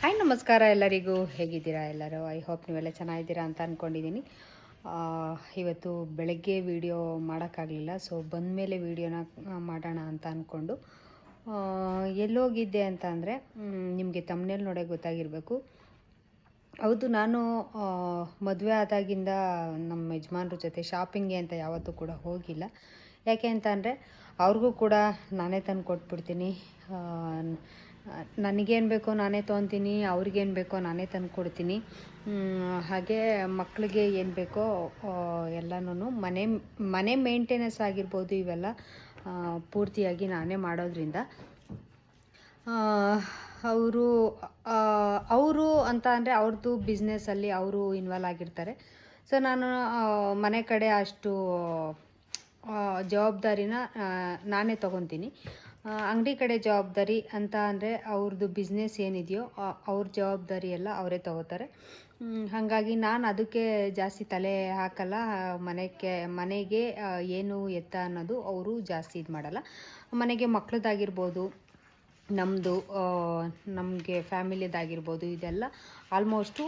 Hi, ನಮಸ್ಕಾರ ಎಲ್ಲರಿಗೂ. ಹೇಗಿದ್ದೀರಾ ಎಲ್ಲರೂ? ಐ ಹೋಪ್ ನೀವೆಲ್ಲ ಚೆನ್ನಾಗಿದ್ದೀರಾ ಅಂತ ಅಂದ್ಕೊಂಡಿದ್ದೀನಿ ಇವತ್ತು ಬೆಳಗ್ಗೆ ವೀಡಿಯೋ ಮಾಡೋಕ್ಕಾಗಲಿಲ್ಲ ಸೊ ಬಂದಮೇಲೆ ವೀಡಿಯೋನ ಮಾಡೋಣ ಅಂತ ಅಂದ್ಕೊಂಡು ಎಲ್ಲೋಗಿದ್ದೆ ಅಂತ ಅಂದರೆ ನಿಮಗೆ ತಮ್ಮನೇಲಿ ನೋಡೇ ಗೊತ್ತಾಗಿರಬೇಕು. ಹೌದು, ನಾನು ಮದುವೆ ಆದಾಗಿಂದ ನಮ್ಮ ಯಜಮಾನ್ರ ಜೊತೆ ಶಾಪಿಂಗ್ಗೆ ಅಂತ ಯಾವತ್ತೂ ಕೂಡ ಹೋಗಿಲ್ಲ. ಯಾಕೆ ಅಂತ ಅಂದರೆ, ಅವ್ರಿಗೂ ಕೂಡ ನಾನೇ ತಂದು ಕೊಟ್ಬಿಡ್ತೀನಿ ನನಗೇನು ಬೇಕೋ ನಾನೇ ತೊಗೊತೀನಿ, ಅವ್ರಿಗೇನು ಬೇಕೋ ನಾನೇ ತಂದು ಕೊಡ್ತೀನಿ. ಹಾಗೆ ಮಕ್ಕಳಿಗೆ ಏನು ಬೇಕೋ ಎಲ್ಲನೂ ಮನೆ ಮನೆ ಮೇಂಟೆನೆನ್ಸ್ ಆಗಿರ್ಬೋದು ಇವೆಲ್ಲ ಪೂರ್ತಿಯಾಗಿ ನಾನೇ ಮಾಡೋದ್ರಿಂದ. ಅವರು ಅವರು ಅಂತ ಅಂದರೆ ಅವ್ರದ್ದು ಬಿಸ್ನೆಸ್ಸಲ್ಲಿ ಅವರು ಇನ್ವಾಲ್ವ್ ಆಗಿರ್ತಾರೆ. ಸೊ ನಾನು ಮನೆ ಕಡೆ ಅಷ್ಟು ಜವಾಬ್ದಾರಿನ ನಾನೇ ತೊಗೊತೀನಿ. ಅಂಗಡಿ ಕಡೆ ಜವಾಬ್ದಾರಿ ಅಂತ ಅಂದರೆ ಅವ್ರದ್ದು ಬಿಸ್ನೆಸ್ ಏನಿದೆಯೋ ಅವ್ರ ಜವಾಬ್ದಾರಿ ಎಲ್ಲ ಅವರೇ ತಗೋತಾರೆ. ಹಾಗಾಗಿ ನಾನು ಅದಕ್ಕೆ ಜಾಸ್ತಿ ತಲೆ ಹಾಕಲ್ಲ. ಮನೆಗೆ ಮನೆಗೆ ಏನು ಎತ್ತ ಅನ್ನೋದು ಅವರು ಜಾಸ್ತಿ ಇದು ಮಾಡಲ್ಲ. ಮನೆಗೆ ಮಕ್ಕಳದ್ದಾಗಿರ್ಬೋದು ನಮ್ಮದು ನಮಗೆ ಫ್ಯಾಮಿಲಿದಾಗಿರ್ಬೋದು, ಇದೆಲ್ಲ ಆಲ್ಮೋಸ್ಟು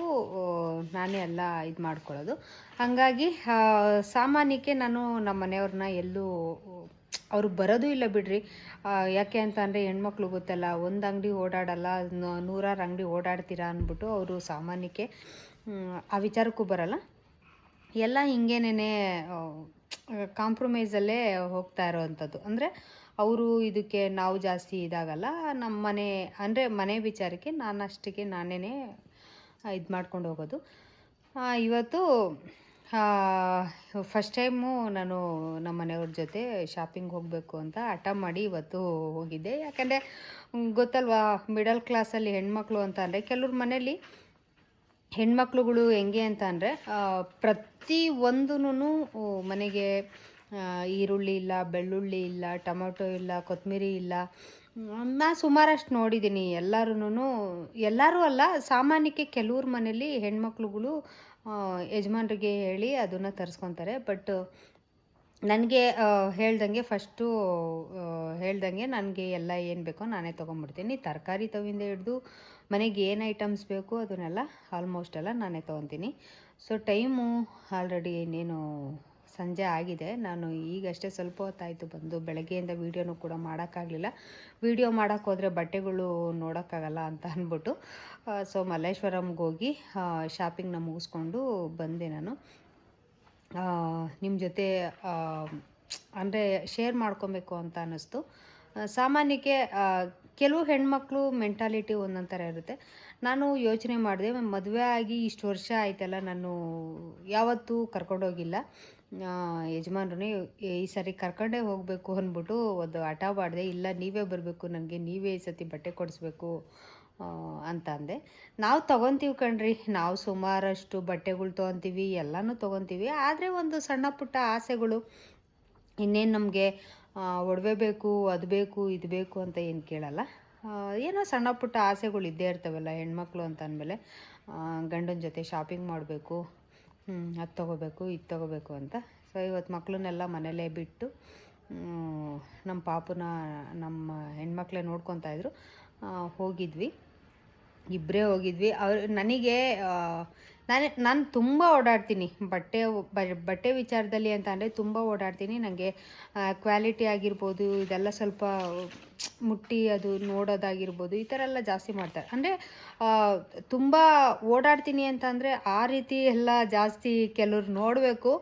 ನಾನೇ ಎಲ್ಲ ಇದು ಮಾಡ್ಕೊಳ್ಳೋದು. ಹಾಗಾಗಿ ಸಾಮಾನ್ಯಕ್ಕೆ ನಾನು ನಮ್ಮ ಮನೆಯವ್ರನ್ನ ಎಲ್ಲೂ ಅವರು ಬರೋದು ಇಲ್ಲ ಬಿಡ್ರಿ. ಯಾಕೆ ಅಂತ ಅಂದರೆ ಹೆಣ್ಮಕ್ಳು ಗೊತ್ತಲ್ಲ, ಒಂದು ಅಂಗಡಿ ಓಡಾಡಲ್ಲ ನೂರಾರು ಅಂಗಡಿ ಓಡಾಡ್ತೀರಾ ಅಂದ್ಬಿಟ್ಟು ಅವರು ಸಾಮಾನ್ಯಕ್ಕೆ ಆ ವಿಚಾರಕ್ಕೂ ಬರಲ್ಲ. ಎಲ್ಲ ಹಿಂಗೇನೇ ಕಾಂಪ್ರಮೈಸಲ್ಲೇ ಹೋಗ್ತಾ ಇರೋವಂಥದ್ದು. ಅಂದರೆ ಅವರು ಇದಕ್ಕೆ ನಾವು ಜಾಸ್ತಿ ಇದಾಗಲ್ಲ ನಮ್ಮ ಮನೆ, ಅಂದರೆ ಮನೆ ವಿಚಾರಕ್ಕೆ ನಾನು ಅಷ್ಟಿಗೆ ನಾನೇ ಇದು ಮಾಡ್ಕೊಂಡು ಹೋಗೋದು. ಇವತ್ತು ಫಸ್ಟ್ ಟೈಮು ನಾನು ನಮ್ಮ ಮನೆಯವ್ರ ಜೊತೆ ಶಾಪಿಂಗ್ ಹೋಗಬೇಕು ಅಂತ ಹಠ ಮಾಡಿ ಇವತ್ತು ಹೋಗಿದ್ದೆ. ಯಾಕಂದರೆ ಗೊತ್ತಲ್ವಾ ಮಿಡಲ್ ಕ್ಲಾಸಲ್ಲಿ ಹೆಣ್ಮಕ್ಳು ಅಂತ ಅಂದರೆ ಕೆಲವ್ರ ಮನೇಲಿ ಹೆಣ್ಮಕ್ಳುಗಳು ಹೆಂಗೆ ಅಂತ ಅಂದರೆ ಪ್ರತಿ ಒಂದೂ ಮನೆಗೆ ಈರುಳ್ಳಿ ಇಲ್ಲ, ಬೆಳ್ಳುಳ್ಳಿ ಇಲ್ಲ, ಟೊಮೊಟೊ ಇಲ್ಲ ಕೊತ್ತಂಬರಿ ಇಲ್ಲ. ನಾನು ಸುಮಾರಷ್ಟು ನೋಡಿದ್ದೀನಿ ಎಲ್ಲರೂ ಎಲ್ಲರೂ ಅಲ್ಲ, ಸಾಮಾನ್ಯಕ್ಕೆ ಕೆಲವ್ರ ಮನೇಲಿ ಹೆಣ್ಮಕ್ಳುಗಳು ಯಜಮಾನ್ರಿಗೆ ಹೇಳಿ ಅದನ್ನು ತರಿಸ್ಕೊತಾರೆ. ಬಟ್ ನನಗೆ ಹೇಳ್ದಂಗೆ ಫಸ್ಟು ಹೇಳ್ದಂಗೆ ನನಗೆ ಎಲ್ಲ ಏನು ಬೇಕೋ ನಾನೇ ತೊಗೊಂಬಿಡ್ತೀನಿ ತರಕಾರಿ ತವಿಂದ ಹಿಡ್ದು ಮನೆಗೆ ಏನು ಐಟಮ್ಸ್ ಬೇಕು ಅದನ್ನೆಲ್ಲ ಆಲ್ಮೋಸ್ಟ್ ಎಲ್ಲ ನಾನೇ ತೊಗೊತೀನಿ. ಸೊ ಟೈಮು ಆಲ್ರೆಡಿ ಇನ್ನೇನು ಸಂಜೆ ಆಗಿದೆ. ನಾನು ಈಗಷ್ಟೇ ಸ್ವಲ್ಪ ಹೊತ್ತಾಯಿತು ಬಂದು ಬೆಳಗ್ಗೆಯಿಂದ ವೀಡಿಯೋನು ಕೂಡ ಮಾಡೋಕ್ಕಾಗಲಿಲ್ಲ. ವೀಡಿಯೋ ಮಾಡೋಕ್ಕೋದ್ರೆ ಬಟ್ಟೆಗಳು ನೋಡೋಕ್ಕಾಗಲ್ಲ ಅಂತ ಅಂದ್ಬಿಟ್ಟು ಸೊ ಮಲ್ಲೇಶ್ವರಂಗೆ ಹೋಗಿ ಶಾಪಿಂಗ್ನ ಮುಗಿಸ್ಕೊಂಡು ಬಂದೆ ನಾನು. ನಿಮ್ಮ ಜೊತೆ ಅಂದರೆ ಶೇರ್ ಮಾಡ್ಕೊಬೇಕು ಅಂತ ಅನ್ನಿಸ್ತು. ಸಾಮಾನ್ಯಕ್ಕೆ ಕೆಲವು ಹೆಣ್ಮಕ್ಳು ಮೆಂಟಾಲಿಟಿ ಒಂದೊಂದು ಇರುತ್ತೆ. ನಾನು ಯೋಚನೆ ಮಾಡಿದೆ, ಮದುವೆ ಆಗಿ ಇಷ್ಟು ವರ್ಷ ಆಯ್ತಲ್ಲ, ನಾನು ಯಾವತ್ತೂ ಕರ್ಕೊಂಡೋಗಿಲ್ಲ. ಯಜಮಾನ್ರೂ ಈ ಸರಿ ಕರ್ಕೊಂಡೇ ಹೋಗಬೇಕು ಅಂದ್ಬಿಟ್ಟು ಒಂದು ಹಠ ಮಾಡಿದೆ ಇಲ್ಲ ನೀವೇ ಬರಬೇಕು, ನನಗೆ ನೀವೇ ಈ ಸತಿ ಬಟ್ಟೆ ಕೊಡಿಸ್ಬೇಕು ಅಂತ ಅಂದೆ. ನಾವು ತೊಗೊತೀವಿ ಕಣ್ರಿ, ನಾವು ಸುಮಾರಷ್ಟು ಬಟ್ಟೆಗಳು ತೊಗೊತೀವಿ, ಎಲ್ಲನೂ ತೊಗೊತೀವಿ. ಆದರೆ ಒಂದು ಸಣ್ಣ ಪುಟ್ಟ ಆಸೆಗಳು, ಇನ್ನೇನು ನಮಗೆ ಒಡವೆ ಬೇಕು, ಅದು ಬೇಕು, ಇದು ಬೇಕು ಅಂತ ಏನು ಕೇಳಲ್ಲ. ಏನೋ ಸಣ್ಣ ಪುಟ್ಟ ಆಸೆಗಳು ಇದ್ದೇ ಇರ್ತವಲ್ಲ, ಹೆಣ್ಮಕ್ಳು ಅಂತ ಅಂದಮೇಲೆ ಗಂಡನ ಜೊತೆ ಶಾಪಿಂಗ್ ಮಾಡಬೇಕು ಅದು ತೊಗೋಬೇಕು, ಇದು ತೊಗೋಬೇಕು ಅಂತ. ಸೊ ಇವತ್ತು ಮಕ್ಕಳನ್ನೆಲ್ಲ ಮನೇಲೇ ಬಿಟ್ಟು ನಮ್ಮ ಪಾಪನ, ನಮ್ಮ ಹೆಣ್ಮಕ್ಳೇ ನೋಡ್ಕೊತಾಯಿದ್ರು ಹೋಗಿದ್ವಿ. ಇಬ್ಬರೇ ಹೋಗಿದ್ವಿ. ಅವ್ರು, ನನಗೆ ನಾನು ನಾನು ತುಂಬ ಓಡಾಡ್ತೀನಿ. ಬಟ್ಟೆ ಬಟ್ಟೆ ವಿಚಾರದಲ್ಲಿ ಅಂತ ಅಂದರೆ ತುಂಬ ಓಡಾಡ್ತೀನಿ. ನನಗೆ ಕ್ವಾಲಿಟಿ ಆಗಿರ್ಬೋದು, ಇದೆಲ್ಲ ಸ್ವಲ್ಪ ಮುಟ್ಟಿ ಅದು ನೋಡೋದಾಗಿರ್ಬೋದು, ಈ ಥರ ಎಲ್ಲ ಜಾಸ್ತಿ ಮಾಡ್ತಾರೆ. ಅಂದರೆ ತುಂಬ ಓಡಾಡ್ತೀನಿ ಅಂತಂದರೆ ಆ ರೀತಿ ಎಲ್ಲ ಜಾಸ್ತಿ ಕೆಲವ್ರು ನೋಡಬೇಕು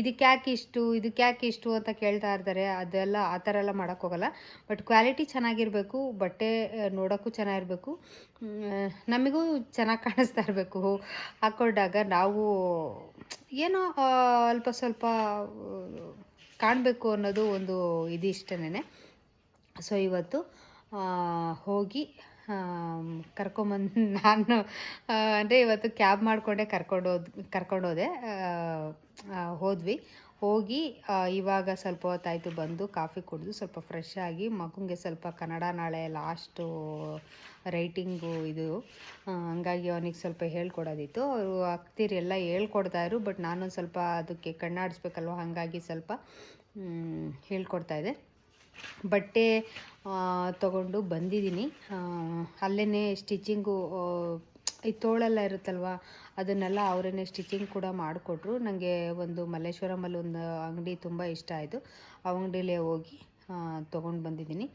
ಇದಕ್ಕೆ ಯಾಕೆ ಇಷ್ಟು ಇದಕ್ಕೆ ಯಾಕೆ ಇಷ್ಟು ಅಂತ ಕೇಳ್ತಾ ಇರ್ತಾರೆ, ಅದೆಲ್ಲ ಆ ಥರ ಎಲ್ಲ ಮಾಡೋಕ್ಕೋಗಲ್ಲ ಬಟ್ ಕ್ವಾಲಿಟಿ ಚೆನ್ನಾಗಿರಬೇಕು, ಬಟ್ಟೆ ನೋಡೋಕ್ಕೂ ಚೆನ್ನಾಗಿರಬೇಕು. ನಮಗೂ ಚೆನ್ನಾಗಿ ಕಾಣಿಸ್ತಾ ಇರಬೇಕು. ಹಾಕೊಂಡಾಗ ನಾವು ಏನೋ ಅಲ್ಪ ಸ್ವಲ್ಪ ಕಾಣಬೇಕು ಅನ್ನೋದು ಒಂದು ಇದು ಇಷ್ಟನೇ. ಸೊ ಇವತ್ತು ಹೋಗಿ ಕರ್ಕೊಂಬಂದು ನಾನು ಅಂದರೆ ಇವತ್ತು ಕ್ಯಾಬ್ ಮಾಡಿಕೊಂಡೆ ಕರ್ಕೊಂಡೋದ್, ಕರ್ಕೊಂಡೋದೆ. ಹೋದ್ವಿ. ಹೋಗಿ ಇವಾಗ ಸ್ವಲ್ಪ ಹೊತ್ತಾಯಿತು ಬಂದು ಕಾಫಿ ಕುಡಿದು ಸ್ವಲ್ಪ ಫ್ರೆಶ್ ಆಗಿ ಮಗುಗೆ ಸ್ವಲ್ಪ ಕನ್ನಡ ನಾಳೆ ಲಾಸ್ಟು ರೈಟಿಂಗು ಇದು. ಹಂಗಾಗಿ ಅವನಿಗೆ ಸ್ವಲ್ಪ ಹೇಳ್ಕೊಡೋದಿತ್ತು. ಅವರು ಅಕ್ತಿರೆಲ್ಲ ಹೇಳ್ಕೊಡ್ತಾಯಿದ್ರು ಬಟ್ ನಾನೊಂದು ಸ್ವಲ್ಪ ಅದಕ್ಕೆ ಕಣ್ಣಾಡಿಸ್ಬೇಕಲ್ವ, ಹಾಗಾಗಿ ಸ್ವಲ್ಪ ಹೇಳ್ಕೊಡ್ತಾಯಿದ್ದೆ ಬಟ್ಟೆ ತೊಗೊಂಡು ಬಂದಿದ್ದೀನಿ. ಅಲ್ಲೇ ಸ್ಟಿಚಿಂಗು ಈ ತೋಳೆಲ್ಲ ಇರುತ್ತಲ್ವ, ಅದನ್ನೆಲ್ಲ ಅವರೇ ಸ್ಟಿಚಿಂಗ್ ಕೂಡ ಮಾಡಿಕೊಟ್ರು. ನನಗೆ ಒಂದು ಮಲ್ಲೇಶ್ವರಮಲ್ಲಿ ಒಂದು ಅಂಗಡಿ ತುಂಬ ಇಷ್ಟ ಆಯಿತು. ಆ ಅಂಗಡಿಲೇ ಹೋಗಿ ತೊಗೊಂಡು ಬಂದಿದ್ದೀನಿ.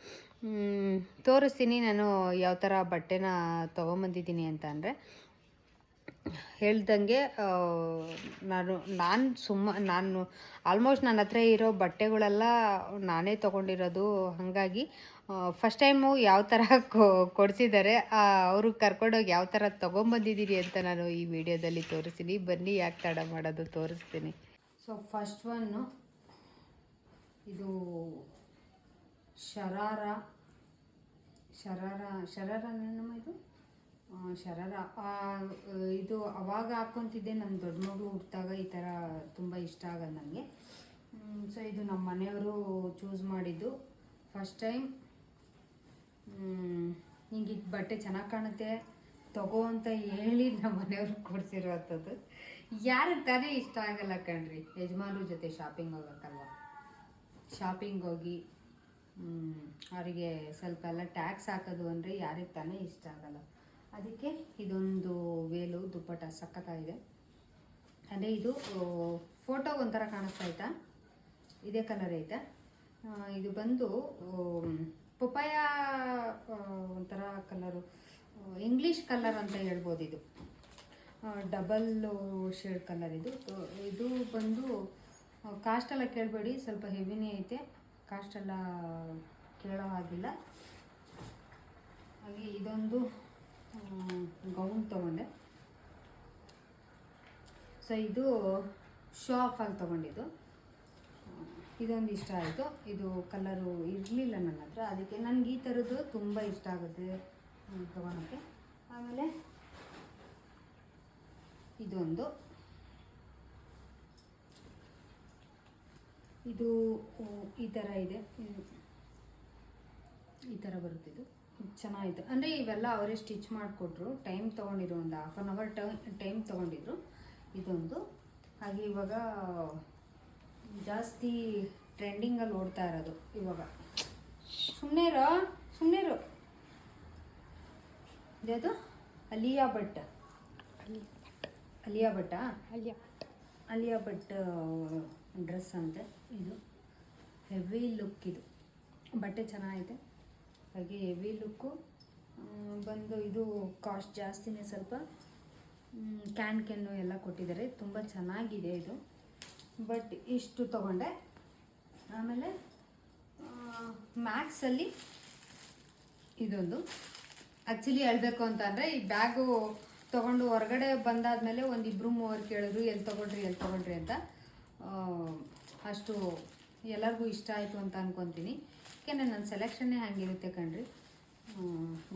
ತೋರಿಸ್ತೀನಿ ನಾನು ಯಾವ ಥರ ಬಟ್ಟೆನ ತೊಗೊಂಬಂದಿದ್ದೀನಿ ಅಂತ ಅಂದರೆ ಹೇಳ್ದಂಗೆ ನಾನು ನಾನು ಸುಮ್ಮ, ನಾನು ಆಲ್ಮೋಸ್ಟ್ ನನ್ನ ಹತ್ರ ಇರೋ ಬಟ್ಟೆಗಳೆಲ್ಲ ನಾನೇ ತೊಗೊಂಡಿರೋದು. ಹಾಗಾಗಿ ಫಸ್ಟ್ ಟೈಮು ಯಾವ ಥರ ಕೊಡಿಸಿದ್ದಾರೆ ಅವರು ಕರ್ಕೊಂಡೋಗಿ ಯಾವ ಥರ ತೊಗೊಂಬಂದಿದ್ದೀರಿ ಅಂತ ನಾನು ಈ ವಿಡಿಯೋದಲ್ಲಿ ತೋರಿಸ್ತೀನಿ. ಬನ್ನಿ ಯಾಕೆ ತಡ ಮಾಡೋದು ತೋರಿಸ್ತೀನಿ. ಸೊ ಫಸ್ಟ್ ಒನ್ನು ಇದು ಶರಾರ. ಶರಾರ ಶರಾರ ನಮ್ಮ ಇದು? ಶರಾರ. ಇದು ಅವಾಗ ಹಾಕ್ಕೊತಿದ್ದೆ ನಮ್ಮ ದೊಡ್ಡ ಮಗಳು ಹುಟ್ಟಿದಾಗ ಈ ಥರ ತುಂಬ ಇಷ್ಟ ಆಗಲ್ಲ ನನಗೆ ಸೊ ಇದು ನಮ್ಮ ಮನೆಯವರು ಚೂಸ್ ಮಾಡಿದ್ದು. ಫಸ್ಟ್ ಟೈಮ್ ಹಿಂಗೆ ಇದು ಬಟ್ಟೆ ಚೆನ್ನಾಗಿ ಕಾಣುತ್ತೆ, ತಗೋ ಅಂತ ಹೇಳಿ ನಮ್ಮ ಮನೆಯವ್ರು ಕೊಡ್ಸಿರೋವಂಥದ್ದು ಯಾರಿಗೆ ತಾನೇ ಇಷ್ಟ ಆಗಲ್ಲ ಕಣ್ರಿ, ಯಜಮಾನ್ರ ಜೊತೆ ಶಾಪಿಂಗ್ ಹೋಗೋಕ್ಕಲ್ವ ಶಾಪಿಂಗ್ ಹೋಗಿ ಅವರಿಗೆ ಸ್ವಲ್ಪ ಎಲ್ಲ ಟ್ಯಾಕ್ಸ್ ಹಾಕೋದು ಅಂದರೆ ಯಾರಿಗೆ ತಾನೇ ಇಷ್ಟ ಆಗಲ್ಲ. ಅದಕ್ಕೆ ಇದೊಂದು ವೇಲು ದುಪ್ಪಟ ಸಕ್ಕತ್ತಾಗಿದೆ ಅಂದರೆ ಇದು ಫೋಟೋ ಒಂಥರ ಕಾಣಿಸ್ತಾ ಆಯ್ತಾ ಇದೇ ಕಲರ್ ಐತೆ. ಇದು ಬಂದು ಪಪಾಯ ಒಂಥರ ಕಲರು ಇಂಗ್ಲೀಷ್ ಕಲರ್ ಅಂತ ಹೇಳ್ಬೋದು ಇದು. ಡಬಲ್ ಶೇಡ್ ಕಲರ್ ಇದು. ಇದು ಬಂದು ಕಾಸ್ಟೆಲ್ಲ ಕೇಳಬೇಡಿ, ಸ್ವಲ್ಪ ಹೆವಿನೇ ಐತೆ. ಕಾಸ್ಟೆಲ್ಲ ಕೇಳೋ ಹಾಗಿಲ್ಲ. ಹಾಗೆ ಇದೊಂದು ಗೌನ್ ತೊಗೊಂಡೆ. ಸೊ ಇದು ಶೋ ಆಫ್ ಆಗಿ ತೊಗೊಂಡಿದ್ದು. ಇದೊಂದು ಇಷ್ಟ ಆಯಿತು. ಇದು ಕಲರು ಇರಲಿಲ್ಲ ನನ್ನ ಹತ್ರ. ಅದಕ್ಕೆ ನನಗೆ ಈ ಥರದ್ದು ತುಂಬ ಇಷ್ಟ ಆಗುತ್ತೆ. ತೊಗೊಳಕ್ಕೆ. ಆಮೇಲೆ ಇದೊಂದು. ಇದು ಈ ಥರ ಇದು. ಈ ಥರ ಬರುತ್ತಿದ್ದು. ಚೆನ್ನಾಗಿತ್ತು ಅಂದರೆ ಇವೆಲ್ಲ ಅವರೇ ಸ್ಟಿಚ್ ಮಾಡಿಕೊಟ್ರು. ಟೈಮ್ ತೊಗೊಂಡಿದ್ರು ಒಂದು ಹಾಫ್ ಆನ್ ಅವರ್ ಟೈಮ್ ತೊಗೊಂಡಿದ್ರು ಇದೊಂದು. ಹಾಗೆ ಇವಾಗ ಜಾಸ್ತಿ ಟ್ರೆಂಡಿಂಗಲ್ಲಿ ಓಡ್ತಾ ಇರೋದು ಇವಾಗ. ಸುಮ್ಮನೆ ಇರೋ ಸುಮ್ಮನೆ ಇರೋ ಇದ್ಯಾವುದು ಅಲಿಯಾ ಭಟ್. ಅಲಿಯಾ ಭಟ್ಟಾ ಅಲಿಯಾ ಅಲಿಯಾ ಭಟ್ ಡ್ರೆಸ್ ಅಂತೆ. ಇದು. ಹೆವಿ ಲುಕ್ ಇದು. ಬಟ್ಟೆ ಚೆನ್ನಾಗಿದೆ. ಹಾಗೆ ಹೆವಿ ಲುಕ್ಕು ಬಂದು ಇದು ಕಾಸ್ಟ್ ಜಾಸ್ತಿನೇ ಸ್ವಲ್ಪ ಕ್ಯಾನ್ ಕ್ಯಾನು ಎಲ್ಲ ಕೊಟ್ಟಿದ್ದಾರೆ. ತುಂಬ ಚೆನ್ನಾಗಿದೆ ಇದು. ಬಟ್ ಇಷ್ಟು ತಗೊಂಡೆ. ಆಮೇಲೆ ಮ್ಯಾಕ್ಸಲ್ಲಿ ಇದೊಂದು. ಆ್ಯಕ್ಚುಲಿ ಹೇಳಬೇಕು ಅಂತ ಅಂದರೆ, ಈ ಬ್ಯಾಗು ತೊಗೊಂಡು ಹೊರಗಡೆ ಬಂದಾದಮೇಲೆ ಒಂದು ಇಬ್ಬರು ಮೂವರು ಕೇಳಿದ್ರು ಎಲ್ಲಿ ತೊಗೊಂಡ್ರಿ ಎಲ್ಲಿ ತೊಗೊಂಡ್ರಿ ಅಂತ. ಅಷ್ಟು ಎಲ್ಲರಿಗೂ ಇಷ್ಟ ಆಯಿತು ಅಂತ ಅನ್ಕೊತೀನಿ. ಯಾಕೆಂದರೆ ನನ್ನ ಸೆಲೆಕ್ಷನ್ನೇ ಹಾಗಿರುತ್ತೆ ಕಣ್ರಿ.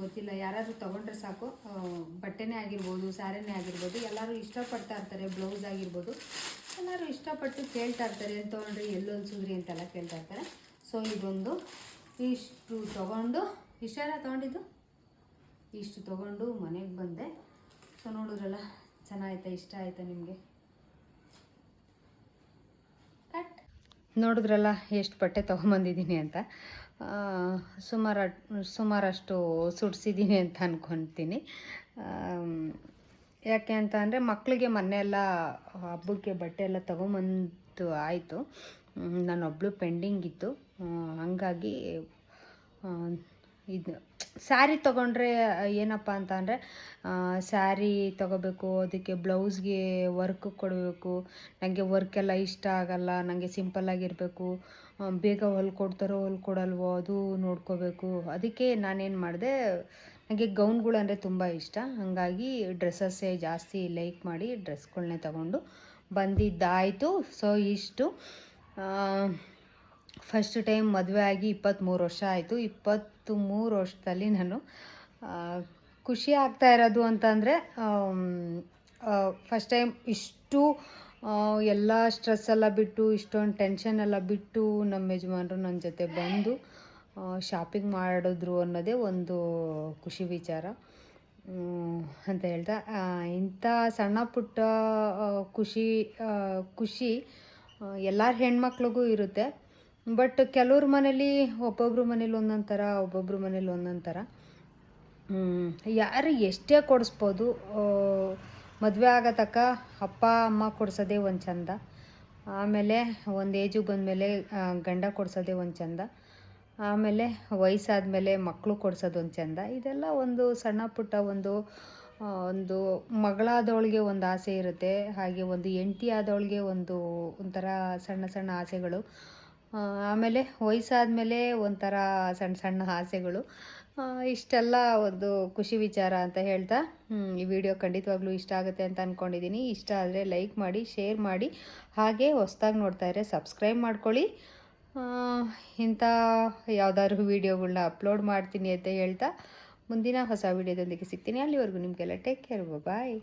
ಗೊತ್ತಿಲ್ಲ, ಯಾರಾದರೂ ತೊಗೊಂಡ್ರೆ ಸಾಕು. ಬಟ್ಟೆನೇ ಆಗಿರ್ಬೋದು ಸ್ಯಾರಿನೇ ಆಗಿರ್ಬೋದು, ಎಲ್ಲರೂ ಇಷ್ಟಪಡ್ತಾ ಇರ್ತಾರೆ ಬ್ಲೌಸ್ ಆಗಿರ್ಬೋದು. ಎಲ್ಲರೂ ಇಷ್ಟಪಟ್ಟು ಕೇಳ್ತಾ ಇರ್ತಾರೆ ಎಲ್ಲಿ ತೊಗೊಂಡ್ರಿ ಎಲ್ಲಿ ಅಂತೆಲ್ಲ ಕೇಳ್ತಾ ಇರ್ತಾರೆ. ಸೊ ಇದೊಂದು ಇಷ್ಟು ತೊಗೊಂಡು, ಇಷ್ಟೆಲ್ಲ ತೊಗೊಂಡಿದ್ದು? ಇಷ್ಟು ತೊಗೊಂಡು ಮನೆಗೆ ಬಂದೆ. ಸೊ ನೋಡಿದ್ರಲ್ಲ ಚೆನ್ನಾಗಾಯ್ತಾ ಇಷ್ಟ ಆಯ್ತಾ ನಿಮಗೆ? ಕಟ್ ನೋಡಿದ್ರಲ್ಲ, ಎಷ್ಟು ಬಟ್ಟೆ ತೊಗೊಂಬಂದಿದ್ದೀನಿ ಅಂತ. ಸುಮಾರು, ಸುಮಾರಷ್ಟು ಸುಡಿಸಿದ್ದೀನಿ ಅಂತ ಅಂದ್ಕೊತೀನಿ ಯಾಕೆ ಅಂತ ಅಂದರೆ ಮಕ್ಕಳಿಗೆ ಮೊನ್ನೆ ಎಲ್ಲ ಹಬ್ಬಕ್ಕೆ ಬಟ್ಟೆ ಎಲ್ಲ ತೊಗೊಂಬಂದು ಆಯಿತು. ನಾನೊಬ್ಬಳು ಪೆಂಡಿಂಗ್ ಇತ್ತು ಹಂಗಾಗಿ ಇದು ಸ್ಯಾರಿ ತೊಗೊಂಡ್ರೆ, ಏನಪ್ಪ ಅಂತ ಅಂದರೆ ಸ್ಯಾರಿ ತೊಗೋಬೇಕು, ಅದಕ್ಕೆ ಬ್ಲೌಸ್ಗೆ ವರ್ಕ್ ಕೊಡಬೇಕು. ನನಗೆ ವರ್ಕೆಲ್ಲ ಇಷ್ಟ ಆಗಲ್ಲ ನನಗೆ ಸಿಂಪಲ್ಲಾಗಿರಬೇಕು ಬೇಗ ಹೊಲ್ಕೊಡ್ತಾರೋ ಹೊಲ್ಕೊಡಲ್ವೋ ಅದು ನೋಡ್ಕೋಬೇಕು. ಅದಕ್ಕೆ ನಾನೇನು ಮಾಡಿದೆ ನನಗೆ ಗೌನ್ಗಳು ಅಂದರೆ ತುಂಬ ಇಷ್ಟ. ಹಾಗಾಗಿ ಡ್ರೆಸ್ಸಸ್ಸೇ ಜಾಸ್ತಿ ಲೈಕ್ ಮಾಡಿ ಡ್ರೆಸ್ಗಳನ್ನೇ ತಗೊಂಡು ಬಂದಿದ್ದಾಯಿತು. ಸೊ ಇಷ್ಟು. ಫಸ್ಟ್ ಟೈಮ್ ಮದುವೆ ಆಗಿ ಇಪ್ಪತ್ತ್ಮೂರು ವರ್ಷ ಆಯಿತು. ಇಪ್ಪತ್ತು ಮೂರು ವರ್ಷದಲ್ಲಿ ನಾನು ಖುಷಿ ಆಗ್ತಾ ಇರೋದು ಅಂತಂದರೆ ಫಸ್ಟ್ ಟೈಮ್ ಇಷ್ಟು ಎಲ್ಲ ಸ್ಟ್ರೆಸ್ ಎಲ್ಲ ಬಿಟ್ಟು, ಇಷ್ಟೊಂದು ಟೆನ್ಷನ್ ಎಲ್ಲ ಬಿಟ್ಟು ನಮ್ಮ ಯಜಮಾನರು ನನ್ನ ಜೊತೆ ಬಂದು ಶಾಪಿಂಗ್ ಮಾಡಿದ್ರು ಅನ್ನೋದೇ ಒಂದು ಖುಷಿ ವಿಚಾರ. ಅಂತ ಹೇಳ್ತಾ ಇಂಥ ಸಣ್ಣ ಪುಟ್ಟ ಖುಷಿ ಖುಷಿ ಎಲ್ಲರ ಹೆಣ್ಮಕ್ಳಿಗೂ ಇರುತ್ತೆ. ಬಟ್ ಕೆಲವ್ರ ಮನೇಲಿ ಒಬ್ಬೊಬ್ರ ಮನೇಲಿ ಒಂದೊಂದು ಥರ ಒಬ್ಬೊಬ್ರ ಮನೇಲಿ ಒಂದೊಂದು ಥರ ಯಾರು ಎಷ್ಟೇ ಕೊಡಿಸ್ಬೋದು ಮದುವೆ ಆಗತಕ್ಕ ಅಪ್ಪ, ಅಮ್ಮ ಕೊಡ್ಸೋದೇ ಒಂದು ಚಂದ. ಆಮೇಲೆ ಒಂದು ಏಜಿಗೆ ಬಂದಮೇಲೆ ಗಂಡ ಕೊಡ್ಸೋದೇ ಒಂದು ಚಂದ. ಆಮೇಲೆ ವಯಸ್ಸಾದಮೇಲೆ ಮಕ್ಕಳು ಕೊಡ್ಸೋದು ಒಂದು ಚಂದ. ಇದೆಲ್ಲ ಒಂದು ಸಣ್ಣ ಪುಟ್ಟ ಒಂದು ಒಂದು ಮಗಳಾದವಳಿಗೆ ಒಂದು ಆಸೆ ಇರುತ್ತೆ. ಹಾಗೆ ಒಂದು ಹೆಂಡತಿ ಆದವಳಿಗೆ ಒಂದು, ಒಂಥರ ಸಣ್ಣ ಸಣ್ಣ ಆಸೆಗಳು. ಆಮೇಲೆ ವಯಸ್ಸಾದಮೇಲೆ ಒಂಥರ ಸಣ್ಣ ಸಣ್ಣ ಆಸೆಗಳು ಇಷ್ಟೆಲ್ಲ ಒಂದು ಖುಷಿ ವಿಚಾರ ಅಂತ ಹೇಳ್ತಾ ಈ ವಿಡಿಯೋ ಖಂಡಿತವಾಗ್ಲೂ ಇಷ್ಟ ಆಗುತ್ತೆ ಅಂತ ಅಂದ್ಕೊಂಡಿದ್ದೀನಿ ಇಷ್ಟ ಆದರೆ ಲೈಕ್ ಮಾಡಿ, ಶೇರ್ ಮಾಡಿ, ಹಾಗೆ ಹೊಸ್ದಾಗಿ ನೋಡ್ತಾ ಇದ್ರೆ ಸಬ್ಸ್ಕ್ರೈಬ್ ಮಾಡ್ಕೊಳ್ಳಿ. ಇಂಥ ಯಾವುದಾದ್ರು ವೀಡಿಯೋಗಳನ್ನ ಅಪ್ಲೋಡ್ ಮಾಡ್ತೀನಿ ಅಂತ ಹೇಳ್ತಾ, ಮುಂದಿನ ಹೊಸ ವೀಡಿಯೋದೊಂದಿಗೆ ಸಿಗ್ತೀನಿ. ಅಲ್ಲಿವರೆಗೂ ನಿಮಗೆಲ್ಲ ಟೇಕ್ ಕೇರ್, ಬಾಯ್.